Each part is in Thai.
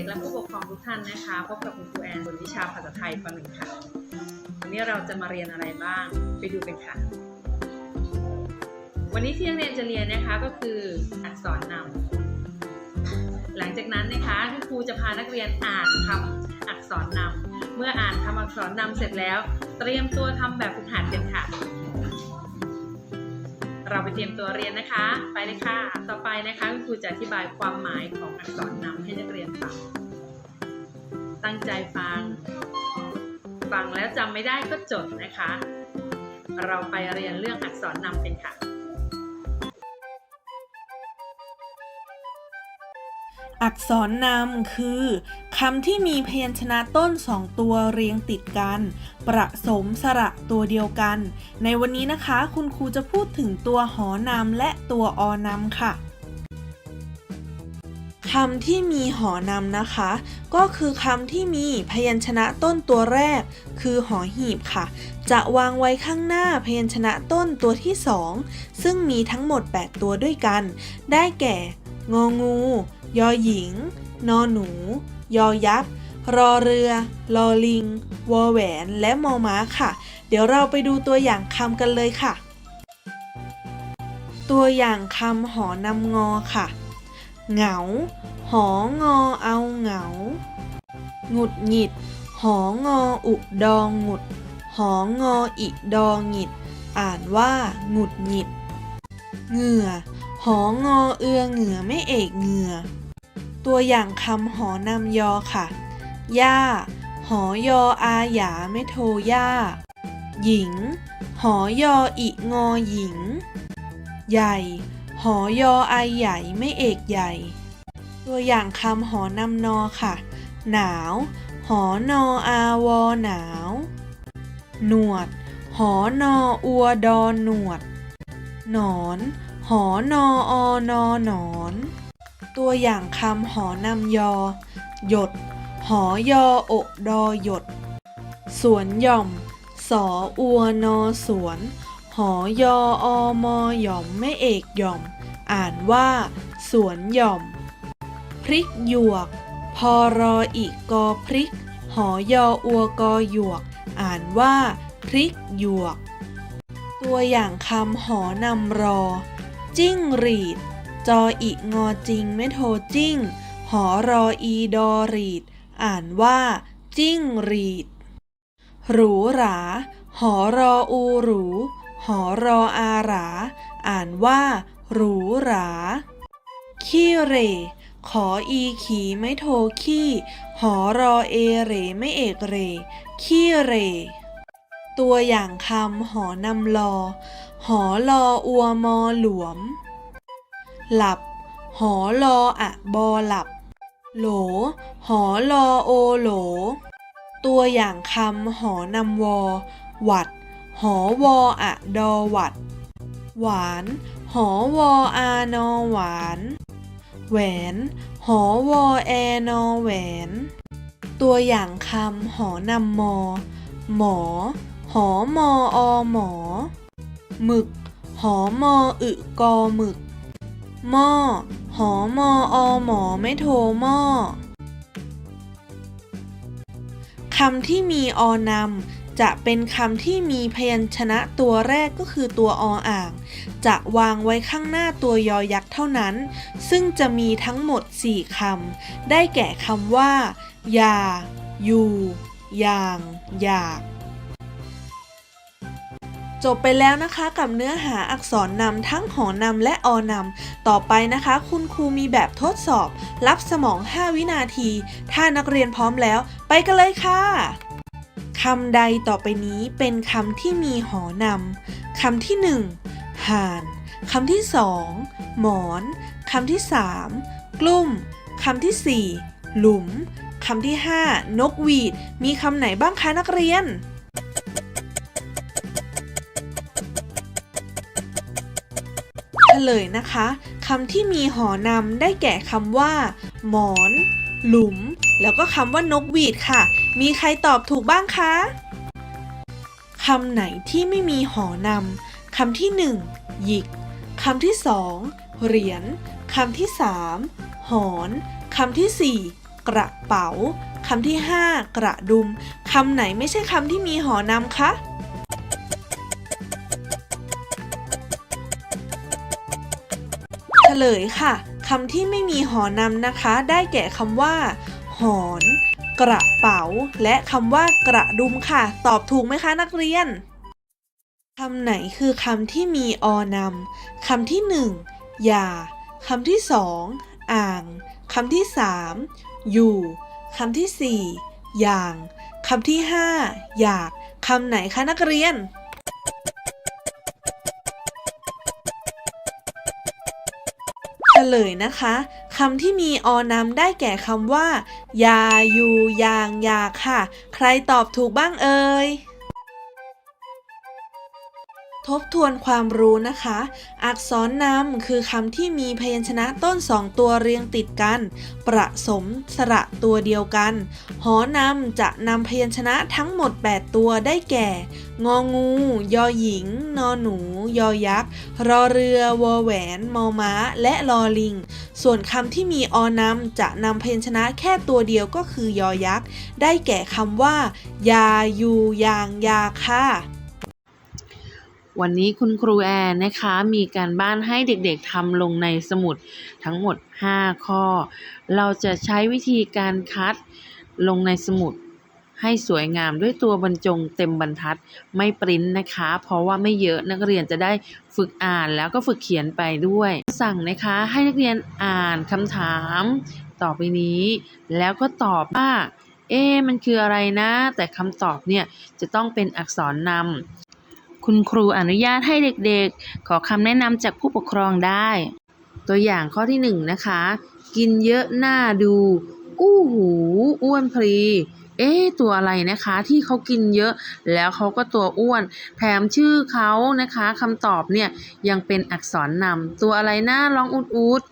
ด็กและผู้ปกครองทุกท่านนะคะ พบกับคุณครูแอนบนวิชาภาษาไทยป .1 ค่ะ วันนี้เราจะมาเรียนอะไรบ้าง ไปดูกันค่ะ วันนี้ที่นักเรียนจะเรียนนะคะก็คืออักษรนำ หลังจากนั้นนะคะคุณครูจะพานักเรียนอ่านคำอักษรนำ เมื่ออ่านคำอักษรนำเสร็จแล้ว เตรียมตัวทำแบบฝึกหัดกันค่ะ เราไปเตรียมตัวเรียนนะคะ ไปเลยค่ะ ต่อไปนะคะคุณครูจะอธิบายความหมายของอักษรนำให้นักเรียน ตั้งใจฟัง ฟังแล้วจำไม่ได้ก็จดนะคะ เราไปเรียนเรื่องอักษรนำกันค่ะ อักษรนำคือคำที่มีพยัญชนะต้นสองตัวเรียงติดกัน ประสมสระตัวเดียวกัน ในวันนี้นะคะ คุณครูจะพูดถึงตัวหอนำและตัวออนำค่ะ คำที่มีหอนำนะคะ ก็คือคำที่มีพยัญชนะต้นตัวแรก คือหอหีบค่ะ จะวางไว้ข้างหน้าพยัญชนะต้นตัวที่สองซึ่งมีทั้งหมด 8 ตัวด้วยกัน ได้แก่ งองู ยอหญิง นอหนู ยอยักษ์รอเรือ ลอลิง วอแหวน และมอม้าค่ะ เดี๋ยวเราไปดูตัวอย่างคำกันเลยค่ะ ตัวอย่างคำหอนำงอค่ะ เหงา หองอเอาเหงา หงุดหงิด หองออุดองหงุด หองออิดองหงิด อ่านว่าหงุดหงิด เหงื่อ หองอเอือเหงื่อไม่เอกเหงื่อ ตัวอย่างคำหอนำยอค่ะ ย่า หอยออาหยาไม่โทย่า หญิง หอยออิงอหญิง ใหญ่ หอยอไอใหญ่ไม่เอกใหญ่ ตัวอย่างคำหอนำนอค่ะ หนาว หอนออาวอหนาว หนวด หอนออัวดอหนวด หนอน หอนออนอหนอน ตัวอย่างคำหอนำยอ หยด หอยออกดอหยด สวนหย่อม สออัวนอสวน อยออมอหย่อมไม่เอกหย่อม อ่านว่า สวนหย่อม พริกหยวก พอรออีกกอพริก หอยออัวกอหยวก อ่านว่า พริกหยวก ตัวอย่างคำหอนำรอ จิ้งรีด จออีงอจริงไม่โทจิ้ง หอรออีดอรีด อ่านว่า จิ้งรีด หรูหรา หอรออูหรู รออารา อ่านว่าหรูหรา ขี้เร่ขออีขีไม่โทขี้ หอรอเอเรไม่เอกเร ขี้เร่ตัวอย่างคำหอนำลอ หอลออัวมอหลวม หลับ หอลออะบอหลับ โหล หอลอโอโหล ตัวอย่างคำหอนำวอ หวัด หอวออะดอวัด หวาน หอวออานอหวาน แหวน หอวอแอนอแหวน ตัวอย่างคำหอนำมอ หมอ หอมออหมอ หมึก หอมออึกอหมึกหม้อหอมออหมอไม่โทหม้อคำที่มีออนำ จะเป็นคำที่มีพยัญชนะตัวแรกก็คือตัวออ่าง จะวางไว้ข้างหน้าตัวยอยักษ์เท่านั้น ซึ่งจะมีทั้งหมด 4คำได้แก่คำว่า ยา อยู่ อย่าง อยากจบไปแล้วนะคะกับเนื้อหาอักษรนำทั้งหอนำและออนำต่อไปนะคะ คุณครูมีแบบทดสอบ รับสมอง 5 วินาที ถ้านักเรียนพร้อมแล้ว ไปกันเลยค่ะ คำใดต่อไปนี้เป็นคำที่มีหอนำคำที่1ห่านคำที่2หมอนคำที่3กลุ่มคำที่4หลุมคำที่5นกหวีด มีคำไหนบ้างคะนักเรียนเฉลยนะคะคำที่มีหอนำได้แก่คำว่า หมอน หลุม แล้วก็คำว่านกหวีดค่ะ มีใครตอบถูกบ้างคะคำไหนที่ไม่มีหอนำคำที่หนึ่งหยิกคำที่สองเหรียญคำที่สามหอนคำที่สี่กระเป๋าคำที่ห้ากระดุมคำไหนไม่ใช่คำที่มีหอนำคะเฉลยค่ะคำที่ไม่มีหอนำนะคะ ได้แก่คำว่า หอน กระเป๋า และคำว่ากระดุมค่ะ ตอบถูกไหมคะนักเรียนคำไหนคือคำที่มีอนำคำที่หนึ่งอย่าคำที่สองอ่างคำที่สามอยู่คำที่สี่อย่างคำที่ห้าอยากคำไหนคะนักเรียน ลยนะคะคำที่มีอนำได้แก่คำว่า ยาอยู่ยาง ยาค่ะ ใครตอบถูกบ้างเอ่ย ทบทวนความรู้นะคะ อักษรนำคือคำที่มีพยัญชนะต้นสองตัวเรียงติดกัน ประสมสระตัวเดียวกัน หอนำจะนำพยัญชนะทั้งหมด 8 ตัวได้แก่ งองู ยอหญิง นอหนู ยอยักษ์ รอเรือ วอแหวน มอม้า และลอลิง ส่วนคำที่มีอนำจะนำพยัญชนะแค่ตัวเดียวก็คือยอยักษ์ ได้แก่คำว่า ยา ยู ยาง ยาค่ะ วันนี้คุณครูแอนนะคะมีการบ้านให้เด็กๆทำลงในสมุดทั้งหมด 5 ข้อ เราจะใช้วิธีการคัดลงในสมุดให้สวยงามด้วยตัวบรรจงเต็มบรรทัดไม่ปริ้นนะคะ เพราะว่าไม่เยอะนักเรียนจะได้ฝึกอ่านแล้วก็ฝึกเขียนไปด้วย สั่งนะคะให้นักเรียนอ่านคำถาม ต่อไปนี้ แล้วก็ตอบว่าเอ๊มันคืออะไรนะ แต่คำตอบเนี่ยจะต้องเป็นอักษรนำ คุณครูอนุญาตให้เด็กๆ ขอคำแนะนำจากผู้ปกครองได้ ตัวอย่างข้อที่หนึ่งนะคะ กินเยอะหน้าดู อู้หูอ้วนพลีเอ๊ะตัวอะไรนะคะที่เขากินเยอะแล้วเขาก็ตัวอ้วน แถมชื่อเขานะคะคำตอบเนี่ยยังเป็นอักษรนำตัวอะไรนะลองอุดอุด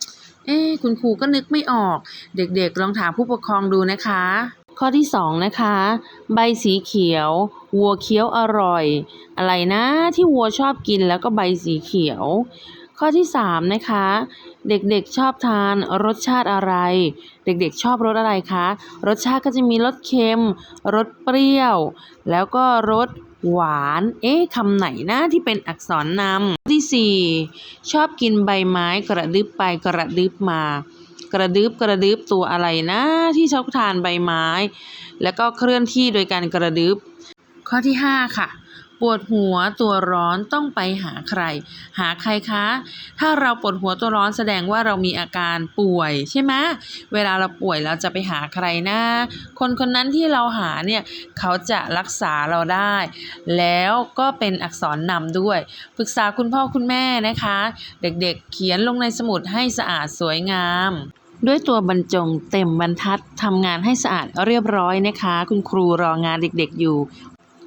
เอ๊คุณครูก็นึกไม่ออก เด็กๆลองถามผู้ปกครองดูนะคะ ข้อที่สองนะคะ ใบสีเขียว วัวเคี้ยวอร่อย อะไรนะที่วัวชอบกินแล้วก็ใบสีเขียว ข้อที่สามนะคะ เด็กๆชอบทานรสชาติอะไร เด็กๆชอบรสอะไรคะรสชาติก็จะมีรสเค็มรสเปรี้ยว แล้วก็รสหวาน เอ๊ะคำไหนนะที่เป็นอักษรนำข้อที่สี่ชอบกินใบไม้กระดึบไปกระดึบมา กระดึบกระดึบตัวอะไรนะที่ชอบทานใบไม้ แล้วก็เคลื่อนที่โดยการกระดึบข้อที่ 5 ค่ะ ปวดหัวตัวร้อนต้องไปหาใคร หาใครคะ ถ้าเราปวดหัวตัวร้อนแสดงว่าเรามีอาการป่วยใช่ไหมเวลาเราป่วยเราจะไปหาใครนะคนคนนั้นที่เราหาเนี่ยเขาจะรักษาเราได้ แล้วก็เป็นอักษรนำด้วย ปรึกษาคุณพ่อคุณแม่นะคะ เด็กๆเขียนลงในสมุดให้สะอาดสวยงามด้วยตัวบรรจงเต็มบรรทัดทำงานให้สะอาดเรียบร้อยนะคะ คุณครูรองานเด็กๆอยู่